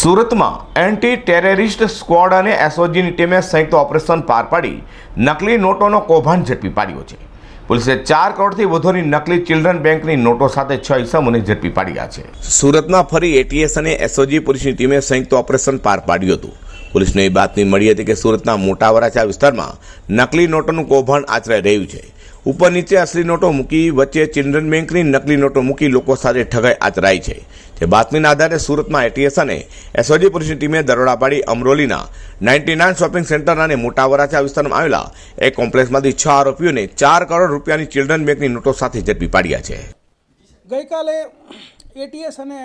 સુરતમાં anti terrorist squad અને એસઓજીની ટીમે સંયુક્ત ઓપરેશન પાર પાડી નકલી નોટોનો કૌભાંડ ઝડપી પાડ્યો છે. પોલીસે ચાર કરોડથી વધુની નકલી ચિલ્ડ્રન બેંકની નોટો સાથે છ ઇસમોને ઝડપી પાડ્યા છે. સુરતમાં ફરી એટીએસ અને એસઓજી પોલીસની ટીમે સંયુક્ત ઓપરેશન પાર પાડ્યું હતું. પોલીસને એ બાતમી મળી હતી કે સુરતના મોટા વરાછા વિસ્તારમાં નકલી નોટોનું કૌભાંડ આચરાઈ રહ્યું છે. ઉપર નીચે અસલી નોટો મૂકી, વચ્ચે ચિલ્ડ્રન બેંકની નકલી નોટો મૂકી લોકો સાથે ઠગાઈ આચરાઈ છે. જે બાતમીના આધારે સુરતમાં એટીએસ અને એસઓજી પોલીસની ટીમે દરોડા પાડી અમરોલીના નાઇન્ટી નાઇન શોપિંગ સેન્ટર અને મોટા વરાછા વિસ્તારમાં આવેલા એક કોમ્પ્લેક્સમાંથી છ આરોપીઓને ચાર કરોડ રૂપિયાની ચિલ્ડ્રન બેંકની નોટો સાથે ઝડપી પાડ્યા છે. ગઈકાલે એટીએસ અને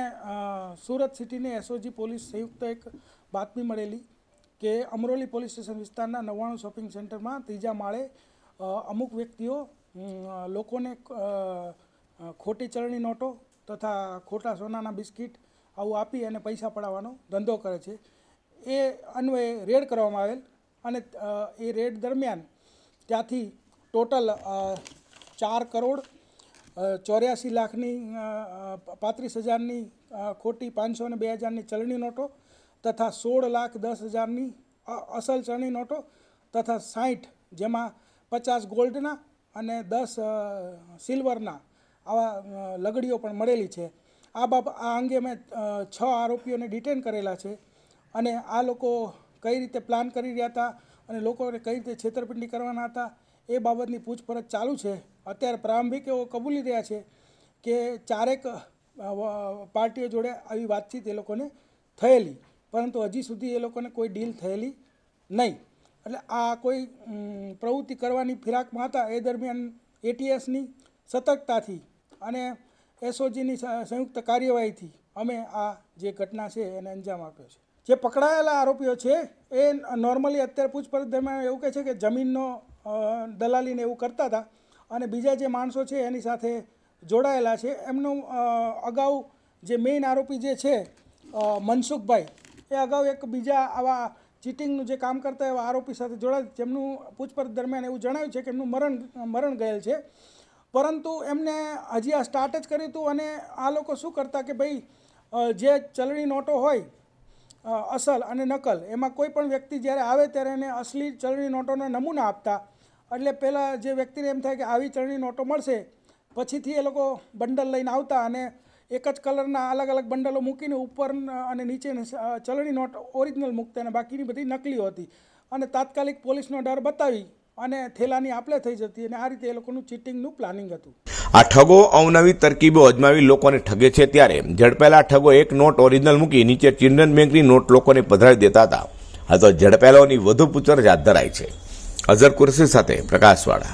સુરત સિટીની એસઓજી પોલીસ સંયુક્ત એક બાતમી મળેલી કે અમરોલી પોલીસ સ્ટેશન વિસ્તારના નવ્વાણું શોપિંગ સેન્ટરમાં ત્રીજા માળે અમુક વ્યક્તિઓ લોકોને ખોટી ચલણી નોટો તથા ખોટા સોનાના બિસ્કિટ આવું આપી અને પૈસા પડાવવાનો ધંધો કરે છે. એ અન્વયે રેડ કરવામાં આવેલ અને એ રેડ દરમિયાન ત્યાંથી ટોટલ ચાર કરોડ ચોર્યાસી લાખની પાંત્રીસ હજારની ખોટી પાંચસો ને બે હજારની ચલણી નોટો તથા સોળ લાખ દસ હજારની અસલ ચલણી નોટો તથા સાઠ જેમાં પચાસ ગોલ્ડના અને દસ સિલ્વરના આવા લગડીઓ પણ મળેલી છે. આ બાબ, આ અંગે મેં છ આરોપીઓને ડિટેન કરેલા છે અને આ લોકો કઈ રીતે પ્લાન કરી રહ્યા હતા અને લોકોને કઈ રીતે છેતરપિંડી કરવાના હતા એ બાબતની પૂછપરછ ચાલુ છે. અત્યારે પ્રારંભિક એવો કબૂલી રહ્યા છે કે ચારેક પાર્ટીઓ જોડે આવી વાતચીત એ લોકોને થયેલી, પરંતુ હજી સુધી એ લોકોને કોઈ ડીલ થયેલી નહીં. એટલે આ કોઈ પ્રવૃત્તિ કરવાની ફિરાકમાં હતા એ દરમિયાન એટીએસની સતર્કતાથી અને એસઓજીની સંયુક્ત કાર્યવાહીથી અમે આ જે ઘટના છે એને અંજામ આપ્યો છે. જે પકડાયેલા આરોપીઓ છે, એ નોર્મલી અત્યારે પૂછપરછ દરમિયાન એવું કહે છે કે જમીનનો દલાલીને એવું કરતા હતા અને બીજા જે માણસો છે એની સાથે જોડાયેલા છે. એમનું અગાઉ જે મેઇન આરોપી જે છે મનસુખભાઈ, એ અગાઉ એક બીજા આવા ચીટિંગનું જે કામ કરતા એવા આરોપી સાથે જોડાયેલ જેમનું પૂછપરછ દરમિયાન એવું જણાવ્યું છે કે એમનું મરણ મરણ ગયેલ છે. પરંતુ એમને હજી આ સ્ટાર્ટ જ કર્યું હતું અને આ લોકો શું કરતા કે ભાઈ જે ચલણી નોટો હોય અસલ અને નકલ, એમાં કોઈ પણ વ્યક્તિ જ્યારે આવે ત્યારે એને અસલી ચલણી નોટોના નમૂના આપતા. એટલે પહેલાં જે વ્યક્તિને એમ થાય કે આવી ચલણી નોટો મળશે, પછીથી એ લોકો બંડલ લઈને આવતા અને એક જ કલરના અલગ અલગ બંડલો મૂકીને ઉપર અને નીચે ચલણી નોટ ઓરિજિનલ મૂકતા અને બાકીની બધી નકલીઓ હતી. અને તાત્કાલિક પોલીસનો ડર બતાવી અને થેલાની આપલે થઈ જતી અને આ રીતે એ લોકોનું ચીટિંગનું પ્લાનિંગ હતું. આ ઠગો અવનવી તરકીબો અજમાવી લોકોને ઠગે છે ત્યારે ઝડપેલા ઠગો એક નોટ ઓરિજિનલ મૂકી નીચે ચિલ્ડ્રન બેંકની નોટ લોકોને પધરાવી દેતા હતા. આ તો ઝડપેલાઓની વધુ પૂછપરછ હાથ ધરાઈ છે. અઝર કુરસી સાથે પ્રકાશવાળા.